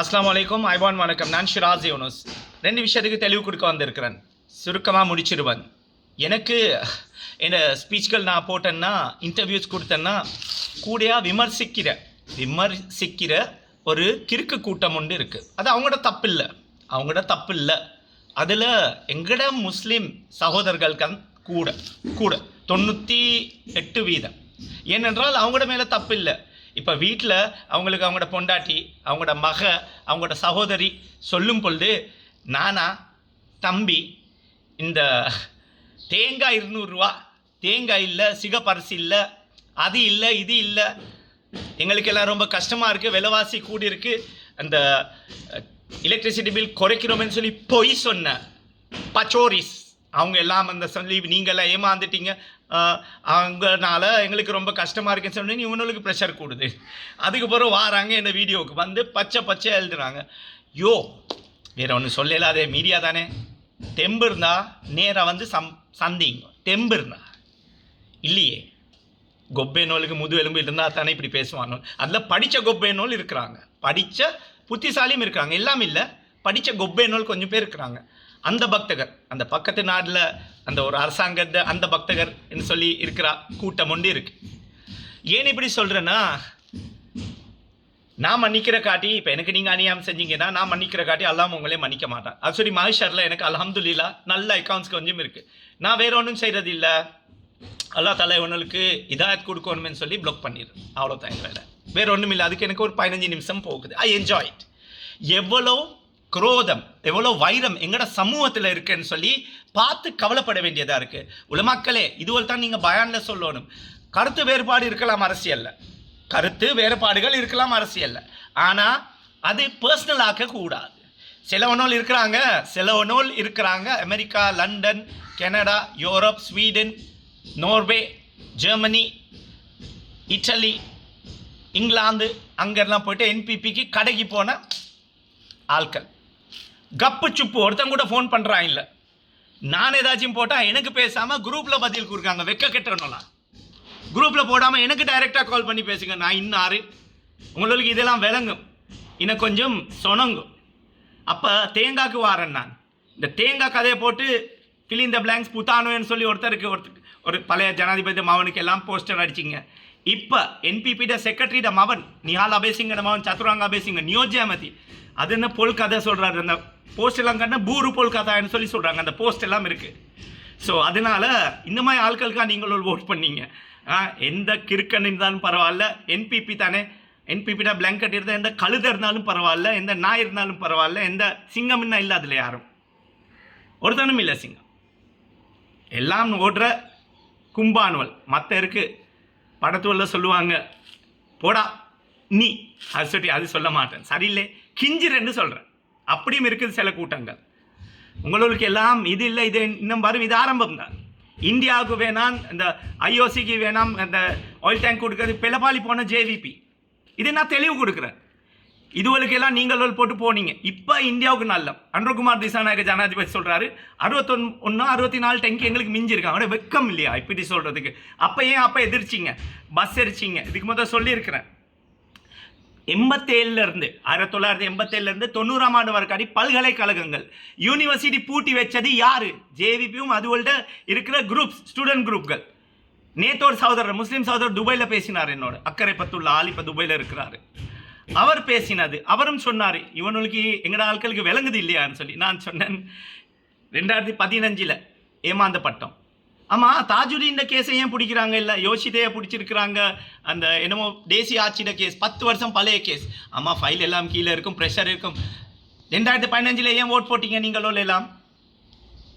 அஸ்லாம் அலைக்கும் ஐவான் வணக்கம். நான் ஷிராஜ் யூனஸ். ரெண்டு விஷயத்துக்கு தெளிவு கொடுக்க வந்திருக்கிறேன். சுருக்கமாக முடிச்சிடுவேன். எனக்கு என்ன ஸ்பீச்கள் நான் போட்டேன்னா இன்டர்வியூஸ் கொடுத்தேன்னா கூடையாக விமர்சிக்கிற விமர்சிக்கிற ஒரு கிறுக்கு கூட்டம் ஒன்று இருக்குது அது அவங்களோட தப்பு இல்லை அவங்களோட தப்பு இல்லை அதில் எங்கட முஸ்லீம் சகோதரர்கள் கண் கூட கூட தொண்ணூற்றி எட்டு வீதம். ஏனென்றால் அவங்களோட மேலே தப்பு இல்லை இப்போ வீட்டில் அவங்களுக்கு அவங்களோட பொண்டாட்டி அவங்களோட மக அவங்களோட சகோதரி சொல்லும் பொழுது நானா தம்பி இந்த தேங்காய் இருநூறுரூவா தேங்காய் இல்லை சிகப்பரிசி இல்லை அது இல்லை இது இல்லை எங்களுக்கெல்லாம் ரொம்ப கஷ்டமாக இருக்குது விலைவாசி கூடி இருக்குது அந்த எலக்ட்ரிசிட்டி பில் குறைக்கிறோம்னு சொல்லி பொய் சொன்ன பச்சோரிஸ். அவங்க எல்லாம் அந்த சொல்லி நீங்களாம் ஏமாந்துட்டீங்க. அவங்கனால எங்களுக்கு ரொம்ப கஷ்டமாக இருக்குன்னு சொல்லி இவனுக்கு ப்ரெஷர் கூடுது. அதுக்கப்புறம் வாராங்க இந்த வீடியோவுக்கு. வந்து பச்சை பச்சை எழுதுறாங்க. யோ வேறு ஒன்று சொல்லல அதே மீடியா தானே. தெம்பு இருந்தா நேராக வந்து சம் சந்திங்க. தெம்பு இருந்தா. இல்லையே. கொப்பை நூலுக்கு முது எலும்பு இருந்தால் தானே இப்படி பேசுவானோ? அதில் படித்த கொப்பை நூல் இருக்கிறாங்க. படித்த புத்திசாலியும் இருக்கிறாங்க. எல்லாம் இல்லை. படித்த கொப்பேனோல் கொஞ்சம் பேர் இருக்கிறாங்க. அந்த பக்தகர் அந்த பக்கத்து நாட்டில் அந்த ஒரு அரசாங்கத்தை அந்த பக்தகர் என்று சொல்லி இருக்கிற கூட்டம் ஒன்று இருக்கு. ஏன் இப்படி சொல்கிறேன்னா நான் மன்னிக்கிற காட்டி இப்போ எனக்கு நீங்கள் அநியாயம் செஞ்சீங்கன்னா நான் மன்னிக்கிற காட்டி அல்லாமல் உங்களே மன்னிக்க மாட்டேன். அது சொல்லி மகேஷரில் எனக்கு அலமதுல்லா நல்ல அக்கௌண்ட்ஸ் கொஞ்சம் இருக்குது நான் வேற ஒன்றும் செய்கிறது இல்லை அல்லா தலை இவனுக்கு இதாயத் கொடுக்கணும்னு சொல்லி ப்ளாக் பண்ணிடு அவ்வளோதான் என் வேலை வேற ஒன்றும் இல்லை அதுக்கு எனக்கு ஒரு பதினஞ்சு நிமிஷம் போகுது. ஐ என்ஜாய் இட் எவ்வளோ குரோதம் எவ்வளோ வைரம் எங்கட சமூகத்தில் இருக்குன்னு சொல்லி பார்த்து கவலைப்பட வேண்டியதாக இருக்குது உலமாக்களே இதுவரை தான் நீங்கள் பயானில் சொல்லணும். கருத்து வேறுபாடு இருக்கலாம் அரசியலில். கருத்து வேறுபாடுகள் இருக்கலாம் அரசியலில். ஆனால் அது பர்சனல் ஆக்கக்கூடாது சிலவனோல் இருக்கிறாங்க சிலவனோல் இருக்கிறாங்க. America London Canada Europe Sweden Norway Germany Italy England அங்கெல்லாம் போயிட்டு என்பிபிக்கு கடைக்கு போன ஆட்கள். கப்பு சுப்பு ஒருத்தன் கூட ஃபோன் பண்ணுறான் இல்லை. நான் ஏதாச்சும் போட்டால் எனக்கு பேசாமல் குரூப்பில் பதில் கொடுக்காங்க வெக்க கெட்டணும்லாம் குரூப்பில் போடாமல் எனக்கு டைரெக்டாக கால் பண்ணி பேசுங்க. நான் இன்னாரு? உங்களுக்கு இதெல்லாம் விளங்கும். இன்னும் கொஞ்சம் சொனங்கும் அப்போ தேங்காய்க்கு வாரேன் நான். இந்த தேங்காய் கதையை போட்டு fill இந்த பிளாங்க்ஸ் புத்தானோன்னு சொல்லி ஒருத்தருக்கு ஒருத்தர் ஒரு பழைய ஜனாதிபதி மவனுக்கு எல்லாம் போஸ்டர் அடிச்சிங்க. இப்போ என்பிபிட செக்ரட்டரிட மவன் நிஹால் அபேசிங்கட மவன் சத்துராங்க அபேசிங்க நியோஜியாமதி. அது என்ன பொல் கதை சொல்கிறாரு அந்த போஸ்ட் எல்லாம் கட்டினா பூரு போல் கதான்னு சொல்லி சொல்கிறாங்க அந்த போஸ்ட் எல்லாம் இருக்குது ஸோ அதனால இந்த மாதிரி ஆட்களுக்காக நீங்கள் ஒரு ஓட் பண்ணீங்க. ஆ, எந்த கிறுக்கன் இருந்தாலும் பரவாயில்ல. என்பிபி தானே. என்பிபிடா பிளாங்கெட் இருந்தால் எந்த கழுத இருந்தாலும் பரவாயில்ல. எந்த நாய் இருந்தாலும் பரவாயில்ல. எந்த சிங்கம் என்ன இல்லை அதில் யாரும். ஒருத்தனும் இல்லை சிங்கம். எல்லாம் ஓடுற கும்பானுவல். மற்ற இருக்கு. படத்துவல்ல சொல்லுவாங்க போடா நீ. அது சொல்லி அது சொல்ல மாட்டேன். சரியில்லை. கிஞ்சிரன்னு சொல்கிறேன் அப்படியும் இருக்குது சில கூட்டங்கள். உங்களுக்கு எல்லாம் இது இல்லை இது இன்னும் வரும் இது ஆரம்பம் தான். இந்தியாவுக்கு வேணாம் இந்த ஐஓசிக்கு வேணாம் அந்த ஆயில் டேங்க் கொடுக்கறது பிளப்பாளி போன ஜேவிபி இது நான் தெளிவு கொடுக்குறேன். இதுவளுக்கு எல்லாம் நீங்கள் போட்டு போனீங்க. இப்போ இந்தியாவுக்கு நல்ல. அன்றகுமார் திசாநாயக ஜனாதிபதி சொல்கிறாரு அறுபத்தொன் ஒன்று அறுபத்தி நாலு டேங்க் எங்களுக்கு மிஞ்சிருக்காங்க அவட வெக்கம் இல்லையா? இப்படி சொல்கிறதுக்கு அப்போ ஏன் அப்போ எதிர்ச்சிங்க? பஸ் எரிச்சிங்க இதுக்கு முதல் சொல்லியிருக்கிறேன். எண்பத்தேழுல இருந்து ஆயிரத்தி தொள்ளாயிரத்தி எண்பத்தேழுலேருந்து தொண்ணூறாம் ஆண்டு வரைக்காடி பல்கலைக்கழகங்கள். யூனிவர்சிட்டி பூட்டி வச்சது யார்? ஜேவிபியும் அதுவள்ட இருக்கிற குரூப்ஸ் ஸ்டூடெண்ட் குரூப்கள் நேத்து ஒரு சகோதரர் முஸ்லீம் சகோதரர் துபாயில் பேசினார் என்னோட. அக்கறை பத்துள்ள ஆள் இப்போ துபாயில் இருக்கிறாரு. அவர் பேசினது அவரும் சொன்னார் இவனுக்கு எங்கட ஆட்களுக்கு விளங்குது இல்லையான்னு சொல்லி. நான் சொன்னேன் ரெண்டாயிரத்தி பதினஞ்சில் ஏமாந்த பட்டம். ஆமாம் தாஜுதீன் கேஸை ஏன் பிடிக்கிறாங்க இல்லை? யோசிதையை பிடிச்சிருக்கிறாங்க. அந்த என்னமோ தேசிய ஆட்சியிட கேஸ் பத்து வருஷம் பழைய கேஸ் ஆமாம் ஃபைல் எல்லாம் கீழே இருக்கும் ப்ரெஷர் இருக்கும். ரெண்டாயிரத்தி பதினஞ்சில் ஏன் ஓட் போட்டிங்க நீங்களோ எல்லாம்?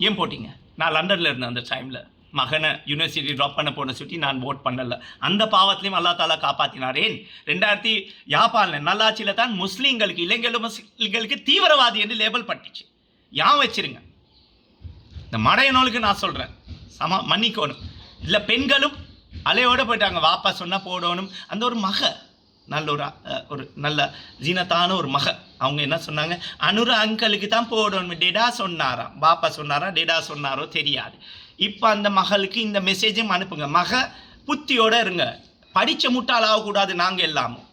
ஏன் போட்டிங்க? நான் லண்டனில் இருந்தேன் அந்த டைமில் மகனை யூனிவர்சிட்டி ட்ராப் பண்ண போன சுற்றி நான் ஓட் பண்ணலை. அந்த பாவத்திலையும் அல்லா தாலா காப்பாற்றினார் ஏன்? ரெண்டாயிரத்தி யாப்பானில் நல்லாட்சியில் தான் முஸ்லீம்களுக்கு இளைஞர்கள் முஸ்லீம்களுக்கு தீவிரவாதி என்று லேபிள் பட்டுச்சு. யான் வச்சிருங்க. இந்த மடையனோளுக்கு நான் சொல்கிறேன் சம மன்னிக்கணும். இல்லை பெண்களும் அலையோட போயிட்டாங்க. வாப்பா சொன்னால் போடணும். அந்த ஒரு மக நல்ல ஒரு ஒரு நல்ல ஜீனத்தான ஒரு மக. அவங்க என்ன சொன்னாங்க? அனுர அங்கிளுக்கு தான் போடணும். டெடா சொன்னாராம். பாப்பா சொன்னாரா? டெடா சொன்னாரோ தெரியாது. இப்போ அந்த மகளுக்கு இந்த மெசேஜும் அனுப்புங்க. மக புத்தியோடு இருங்க. படித்த முட்டாளாகக்கூடாது நாங்கள் எல்லாமும்.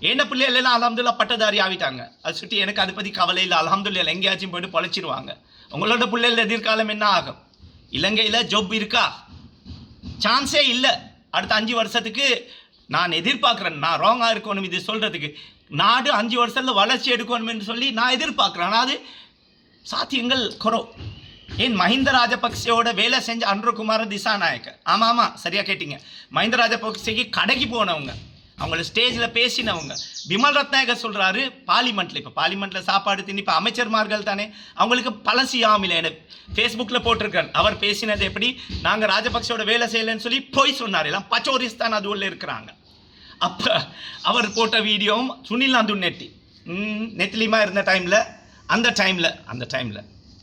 என்ன பிள்ளைகள் எல்லாம் அலமதுல்லா பட்டதாரி ஆகிட்டாங்க. அதை சுற்றி எனக்கு அதை பற்றி கவலை இல்லை. அலமதுல்லா எங்கேயாச்சும் போயிட்டு பொழைச்சிருவாங்க. உங்களோட பிள்ளைகள் எதிர்காலம் என்ன ஆகும்? இலங்கையில் ஜொப் இருக்கா? சான்ஸே இல்லை. அடுத்த அஞ்சு வருஷத்துக்கு நான் எதிர்பார்க்குறேன். நான் ராங்காக இருக்கணும் இது சொல்கிறதுக்கு நாடு அஞ்சு வருஷத்தில் வளர்ச்சி எடுக்கணும்னு சொல்லி நான் எதிர்பார்க்குறேன். ஆனால் அது சாத்தியங்கள் குறோ. ஏன் மஹிந்த ராஜபக்சேவோட வேலை செஞ்ச அன்ரகுமார திசாநாயக்க. ஆமாம் ஆமாம் சரியாக கேட்டீங்க. மஹிந்த ராஜபக்சேக்கு கடைக்கு போனவங்க. அவங்கள ஸ்டேஜில் பேசினவங்க. பிமல் ரத்நாயகர் சொல்கிறாரு பார்லிமெண்ட்டில் இப்போ பார்லிமெண்ட்டில் சாப்பாடு தின்னு இப்போ அமைச்சர்மார்கள் தானே அவங்களுக்கு பழசி எனக்கு ஃபேஸ்புக்கில் போட்டிருக்காரு அவர் பேசினது எப்படி நாங்கள் ராஜபக்சோட வேலை செய்யலைன்னு சொல்லி போய் சொன்னார். எல்லாம் பச்சோரிஸ் தான் அது உள்ள இருக்கிறாங்க. அப்போ அவர் போட்ட வீடியோவும் சுனில் நந்து நெட்டி நெத்திலிமா இருந்த டைமில் அந்த டைமில் அந்த டைமில்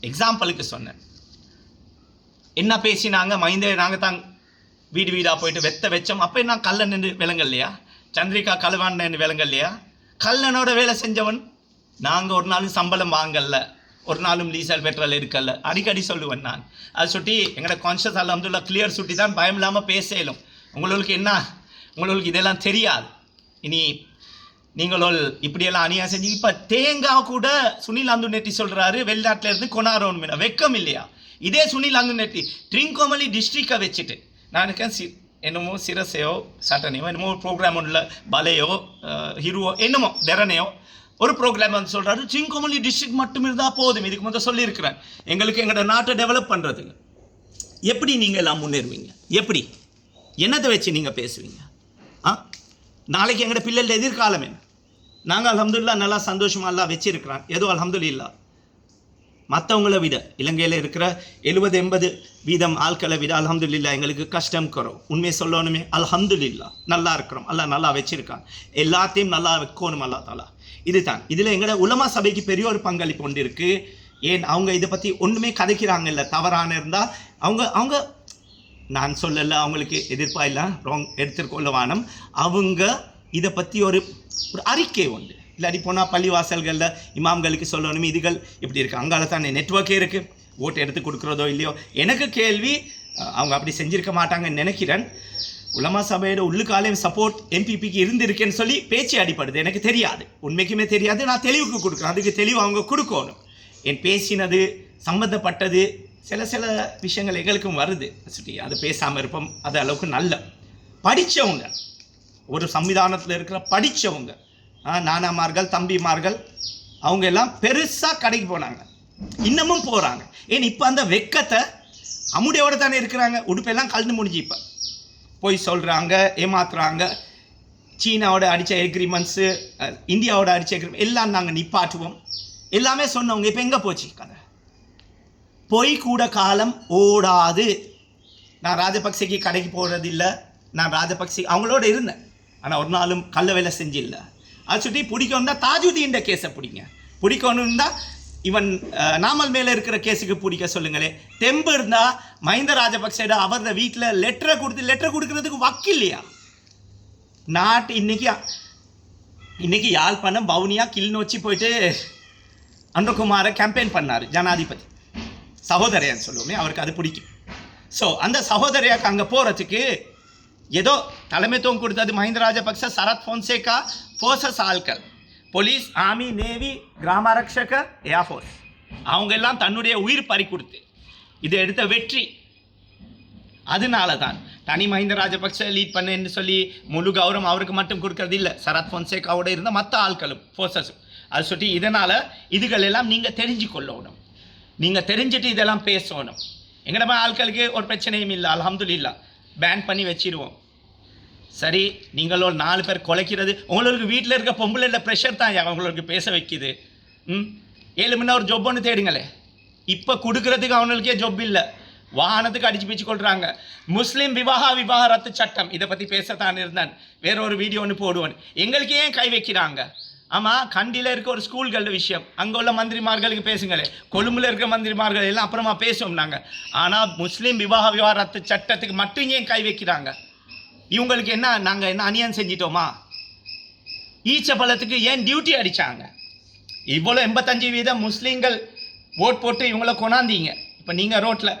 எக்ஸாம்பிளுக்கு சொன்னேன். என்ன பேசினாங்க மைந்தே நாங்கள் தான் வீடு வீடாக போயிட்டு வெத்த வச்சோம். அப்போ என்ன கல்லன் நின்று விலங்க இல்லையா சந்திரிகா கலவாண்டன் விலங்க இல்லையா கல்லனோட வேலை செஞ்சவன். நாங்கள் ஒரு நாளும் சம்பளம் வாங்கல ஒரு நாளும் லீசல் பெட்ரோல் இருக்கல அடிக்கடி சொல்லுவேன் நான். அதை சுட்டி எங்களோட கான்ஷியஸ் அலமதுல்லா கிளியர் சுட்டி தான் பயம் இல்லாமல் பேசலும். உங்களுக்கு என்ன? உங்களுக்கு இதெல்லாம் தெரியாது. இனி நீங்களோல் இப்படியெல்லாம் அநியாயம் செஞ்சு இப்போ தேங்காய் கூட சுனில் அந்து நெட்டி சொல்கிறாரு வெளிநாட்டிலேருந்து இருந்து வெக்கம் இல்லையா இதே சுனில் அந்து நெட்டி ட்ரிங்கோமலி டிஸ்ட்ரிக்டை வச்சுட்டு. நான் இருக்கேன் சி என்னமோ சிரசையோ சட்டனையோ என்னமோ ப்ரோக்ராம் உள்ள பலையோ ஹீரோவோ என்னமோ தெரனையோ ஒரு ப்ரோக்ராம் வந்து சொல்கிறாரு ட்ரிங்கோமலி டிஸ்ட்ரிக்ட் மட்டும் இருந்தால் போதும். இதுக்கு முதல் சொல்லியிருக்கிறேன். எங்களுக்கு எங்களோட நாட்டை டெவலப் பண்ணுறதுக்கு எப்படி நீங்கள் எல்லாம் முன்னேறுவீங்க? எப்படி? என்னத்தை வச்சு நீங்கள் பேசுவீங்க? ஆ? நாளைக்கு எங்களோட பிள்ளைகளில் எதிர்காலம் என்ன? நாங்கள் அலமதுல்லா நல்லா சந்தோஷமாக எல்லாம் வச்சிருக்கிறோம். ஏதோ அலமதுல்லா மற்றவங்கள விட இலங்கையில் இருக்கிற எழுபது எண்பது வீதம் ஆட்களை விட அல்ஹம்துலில்லா எங்களுக்கு கஷ்டம் குறவு உண்மையை சொல்லணுமே அல்ஹம்துலில்லா நல்லா இருக்கிறோம். அல்லா நல்லா வச்சிருக்கான். எல்லாத்தையும் நல்லா வைக்கணும் அல்லா தாலா. இதுதான். இதில் எங்களோட உலமா சபைக்கு பெரிய ஒரு பங்களிப்பு ஒன்று இருக்கு. ஏன்? அவங்க இதை பற்றி ஒன்றுமே கதைக்கிறாங்க இல்லை தவறான இருந்தால் அவங்க அவங்க நான் சொல்லலை அவங்களுக்கு எதிர்ப்பா இல்லை ராங் எடுத்துக்கொள்ள வானம் அவங்க இதை பற்றி ஒரு ஒரு அறிக்கை உண்டு இல்லாட்டி போனால் பள்ளிவாசல்களில் இமாம்களுக்கு சொல்லணும் இதுகள் இப்படி இருக்குது அங்கால தானே நெட்ஒர்க்கே இருக்குது ஓட்டு எடுத்து கொடுக்குறதோ இல்லையோ? எனக்கு கேள்வி அவங்க அப்படி செஞ்சுருக்க மாட்டாங்கன்னு நினைக்கிறேன். உலமா சபையோட உள்ளுக்காலையும் சப்போர்ட் எம்பிபிக்கு இருந்திருக்கேன்னு சொல்லி பேச்சு அடிப்படுது. எனக்கு தெரியாது. உண்மைக்குமே தெரியாது. நான் தெளிவுக்கு கொடுக்குறேன். அதுக்கு தெளிவு அவங்க கொடுக்கணும். என் பேசினது சம்மந்தப்பட்டது சில சில விஷயங்கள் எங்களுக்கும் வருது. சுட்டி அது பேசாமல் இருப்போம். அது அளவுக்கு நல்ல. படித்தவங்க ஒரு சம்விதானத்தில் இருக்கிற படித்தவங்க நானாமார்கள் தம்பிமார்கள் அவங்க எல்லாம் பெருசாக கடைக்கு போனாங்க. இன்னமும் போகிறாங்க ஏன் இப்போ அந்த வெக்கத்தை அமுடையோடு தானே இருக்கிறாங்க. உடுப்பெல்லாம் கலந்து முடிஞ்சு இப்போ. போய் சொல்கிறாங்க ஏமாத்துறாங்க. சீனாவோட அடித்த எக்ரிமெண்ட்ஸு இந்தியாவோட அடித்த எக்ரிமெண்ட் எல்லாம் நாங்கள் நிப்பாட்டுவோம். எல்லாமே சொன்னவங்க இப்போ எங்கே போச்சு? கதை. பொய் கூட காலம் ஓடாது. நான் ராஜபக்சேக்கு கடைக்கு போகிறது இல்லை நான் ராஜபக்சே அவங்களோட இருந்தேன். ஆனால் ஒரு நாளும் கள்ள வேலை செஞ்சில்லை. அதை சுற்றி பிடிக்கணும்னா தாஜுதீன் கேஸை பிடிங்க. பிடிக்கணும்னா இவன் நாமல் மேலே இருக்கிற கேஸுக்கு பிடிக்க சொல்லுங்களே. தெம்பு இருந்தால் மஹிந்த ராஜபக்சேட அவரது வீட்டில் லெட்டரை கொடுத்து லெட்டர் கொடுக்கறதுக்கு வக்கில்லையா நாட்டு இன்னைக்கு இன்னைக்கு யாழ்ப்பாணம் பவுனியா கிளிநொச்சி போயிட்டு அன்றகுமாரை கேம்பெயின் பண்ணார் ஜனாதிபதி. சகோதரையான்னு சொல்லுவோமே அவருக்கு அது பிடிக்கும். ஸோ அந்த சகோதரியாக்கு அங்கே போகிறதுக்கு ஏதோ தலைமைத்துவம் கொடுத்தது மஹிந்த ராஜபக்ச சரத் ஃபோன்சேகா ஃபோர்ஸஸ் ஆள்கள் போலீஸ் ஆர்மி நேவி கிராமரக்ஷக ஏர்ஃபோர்ஸ் அவங்க எல்லாம் தன்னுடைய உயிர் பறி கொடுத்து இதை எடுத்த வெற்றி. அதனால தான் தனி மஹிந்த ராஜபக்ச லீட் பண்ணேன்னு சொல்லி முழு கௌரவம் அவருக்கு மட்டும் கொடுக்கறது இல்லை. சரத் பொன்சேகாவோட இருந்த மற்ற ஆட்களும் ஃபோர்ஸஸும் அது சொல்லி இதனால் இதுகள் எல்லாம் நீங்கள் தெரிஞ்சு கொள்ளணும். நீங்கள் தெரிஞ்சுட்டு இதெல்லாம் பேசணும். எங்கடமா ஆட்களுக்கு ஒரு பிரச்சனையும் இல்லை அலமதுல்லா பேன் பண்ணி வச்சிருவோம். சரி நீங்களோ நாலு பேர் குலைக்கிறது உங்களுக்கு வீட்டில் இருக்க இல்லை ப்ரெஷர் தான் அவங்களுக்கு பேச வைக்குது. ம்? ஏழு மணி ஒரு ஜொப் ஒன்று தேடுங்களே. இப்போ கொடுக்கறதுக்கு அவங்களுக்கே ஜொப் இல்லை. வாகனத்துக்கு அடிச்சு பிச்சு கொள்கிறாங்க முஸ்லீம் விவாக விவாகரத்து சட்டம். இதை பற்றி பேசத்தான் இருந்தேன். வேற ஒரு வீடியோ ஒன்று போடுவேன் எங்களுக்கு ஏன் கை வைக்கிறாங்க? ஆமாம் கண்டியில் இருக்க ஒரு ஸ்கூல்கள் விஷயம். அங்கே உள்ள மந்திரிமார்களுக்கு பேசுங்களே. கொழும்புல இருக்க மந்திரிமார்கள் எல்லாம் அப்புறமா பேசுவோம் நாங்கள் ஆனால் முஸ்லீம் விவாக விவகாரத்து சட்டத்துக்கு மட்டும் ஏன் கை வைக்கிறாங்க? இவங்களுக்கு என்ன நாங்கள் என்ன அநியாயம் செஞ்சிட்டோமா? பலத்துக்கு ஏன் டியூட்டி அடித்தாங்க இவ்வளோ எண்பத்தஞ்சு வீதம் முஸ்லீம்கள் ஓட் போட்டு இவங்கள கொண்டாந்தீங்க இப்போ நீங்கள் ரோட்டில்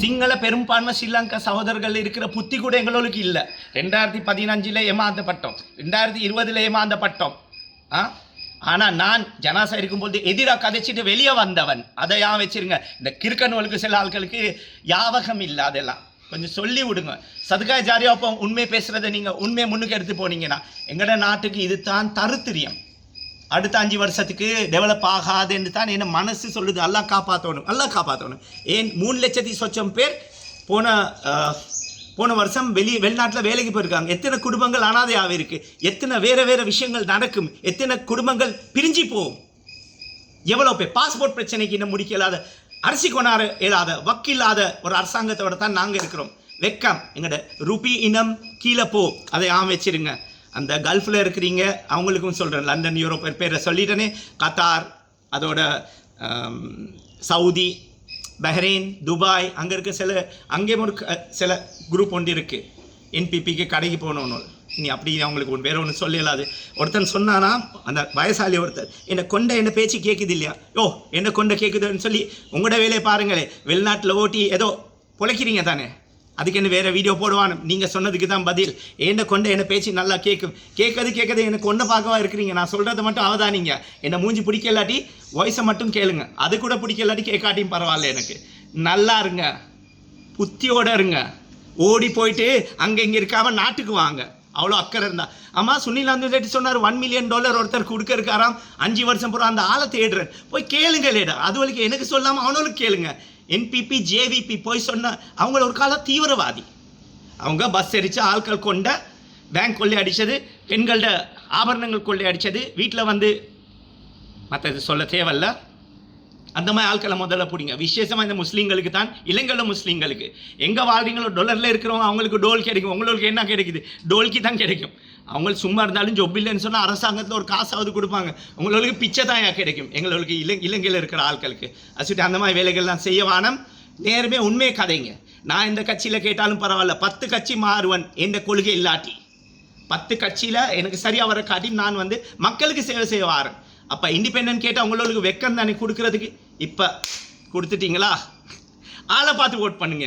சிங்கள பெரும்பான்மை ஸ்ரீலங்கா சகோதரர்கள் இருக்கிற புத்தி கூட எங்களுக்கு இல்லை. ரெண்டாயிரத்தி பதினஞ்சில் ஏமாந்தப்பட்டோம். ரெண்டாயிரத்தி இருபதில் ஏமாந்தப்பட்டோம். ஆ? ஆனால் நான் ஜனாசா இருக்கும்போது எதிராக கதைச்சிட்டு வெளியே வந்தவன். அதை யான் வச்சிருங்க. இந்த கிறுக்கனுவலுக்கு சில ஆட்களுக்கு யாவகம் இல்லை அதெல்லாம். கொஞ்சம் சொல்லி விடுங்க. சதுகாய் ஜாரியா அப்போ உண்மை பேசுகிறத நீங்கள் உண்மையை முன்னுக்கு எடுத்து போனீங்கன்னா எங்களோட நாட்டுக்கு இது தான் தருத்திரியம். அடுத்த அஞ்சு வருஷத்துக்கு டெவலப் ஆகாதுன்னு தான் என்ன மனசு சொல்லுது. எல்லாம் காப்பாற்றணும் எல்லாம் காப்பாற்றணும் ஏன் மூணு லட்சத்தி சொச்சம் பேர் போன போன வருஷம் வெளி வெளிநாட்டில் வேலைக்கு போயிருக்காங்க. எத்தனை குடும்பங்கள் அனாதையாக இருக்கு எத்தனை வேறு வேறு விஷயங்கள் நடக்கும். எத்தனை குடும்பங்கள் பிரிஞ்சு போகும். எவ்வளோ பேர் பாஸ்போர்ட் பிரச்சனைக்கு இன்னும் முடிக்க இல்லாத அரசி கொண்டாட இயலாத வக்கில்லாத ஒரு அரசாங்கத்தோட தான் நாங்கள் இருக்கிறோம். வெக்கம். எங்களோட ருபி இனம் கீழே போ. அதை ஆம் வச்சிருங்க. அந்த கல்ஃபில் இருக்கிறீங்க. அவங்களுக்கும் சொல்கிறேன் லண்டன் யூரோப் பேரை சொல்லிட்டேனே. கத்தார் அதோட சவுதி பஹ்ரைன் துபாய் அங்கே இருக்க சில அங்கேயும் ஒரு க- சில குரூப் ஒன்று இருக்குது என்பிபிக்கு கடைக்கு போகணும்னு நீ அப்படி அவங்களுக்கு ஒன்று வேற ஒன்று சொல்லலாது. ஒருத்தன் சொன்னானா அந்த வயசாளி ஒருத்தர் என்னை கொண்ட என்ன பேச்சு கேட்குது இல்லையா? ஓ என்ன கொண்ட கேட்குதுன்னு சொல்லி உங்களோட வேலையை பாருங்களே வெளிநாட்டில் ஓட்டி ஏதோ பொழைக்கிறீங்க தானே? அதுக்கு என்ன வேறு வீடியோ போடுவானு நீங்கள் சொன்னதுக்கு தான் பதில். என்ன கொண்ட என்ன பேச்சு நல்லா கேட்கும் கேட்கறது கேட்கறது எனக்கு கொண்ட பார்க்கவா இருக்கிறீங்க? நான் சொல்கிறத மட்டும் அவதானிங்க. என்னை மூஞ்சி பிடிக்கலாட்டி வாய்ஸை மட்டும் கேளுங்க. அது கூட பிடிக்கலாட்டி கேட்காட்டியும் பரவாயில்ல எனக்கு. நல்லா இருங்க. புத்தியோட இருங்க. ஓடி போயிட்டு அங்கே இங்கே இருக்காமல் நாட்டுக்கு வாங்க. அவ்வளோ அக்கறை இருந்தா. அம்மா சுனில் அந்த சொன்னார் ஒன் மில்லியன் டாலர் ஒருத்தர் கொடுக்க இருக்காராம் அஞ்சு வருஷம் பூரா அந்த ஆளை தேடுறேன். போய் கேளுங்க லேடா அது வரைக்கும் எனக்கு சொல்லாமல் அவனோளுக்கு கேளுங்க. என்பிபி ஜேவிபி போய் சொன்ன அவங்கள ஒரு கால தீவிரவாதி. அவங்க பஸ் எரிச்சு ஆட்கள் கொண்ட பேங்க் கொள்ளை அடித்தது பெண்களோட ஆபரணங்கள் கொள்ளை அடித்தது வீட்டில் வந்து மற்றது சொல்ல தேவையில்ல. அந்த மாதிரி ஆட்களை முதல்ல பிடிங்க. விசேஷமாக இந்த முஸ்லீம்களுக்கு தான் இளங்கல முஸ்லீம்களுக்கு. எங்கே வாழ்றீங்களோ டொலரில் இருக்கிறவங்க அவங்களுக்கு டோல் கிடைக்கும். உங்களுக்கு என்ன கிடைக்குது? டோல்க்கு தான் கிடைக்கும். அவங்களுக்கு சும்மா இருந்தாலும் ஜொப் இல்லைன்னு சொன்னால் அரசாங்கத்தில் ஒரு காசாவது கொடுப்பாங்க. உங்களுக்கு பிச்சை தான் கிடைக்கும். எங்களுக்கு இல இலங்கையில் இருக்கிற ஆட்களுக்கு. அசுட்டு அந்த மாதிரி வேலைகள்லாம் செய்ய வானம். நேர்மே உண்மையை கதைங்க. நான் இந்த கட்சியில் கேட்டாலும் பரவாயில்ல. பத்து கட்சி மாறுவன் எந்த கொள்கை இல்லாட்டி. பத்து கட்சியில் எனக்கு சரியாக வர காட்டி நான் வந்து மக்களுக்கு சேவை செய்ய வாரேன். அப்போ இண்டிபெண்ட் கேட்டால் உங்களுக்கு வெக்கம் தானே கொடுக்கறதுக்கு? இப்போ கொடுத்துட்டீங்களா? ஆளை பார்த்து ஓட் பண்ணுங்க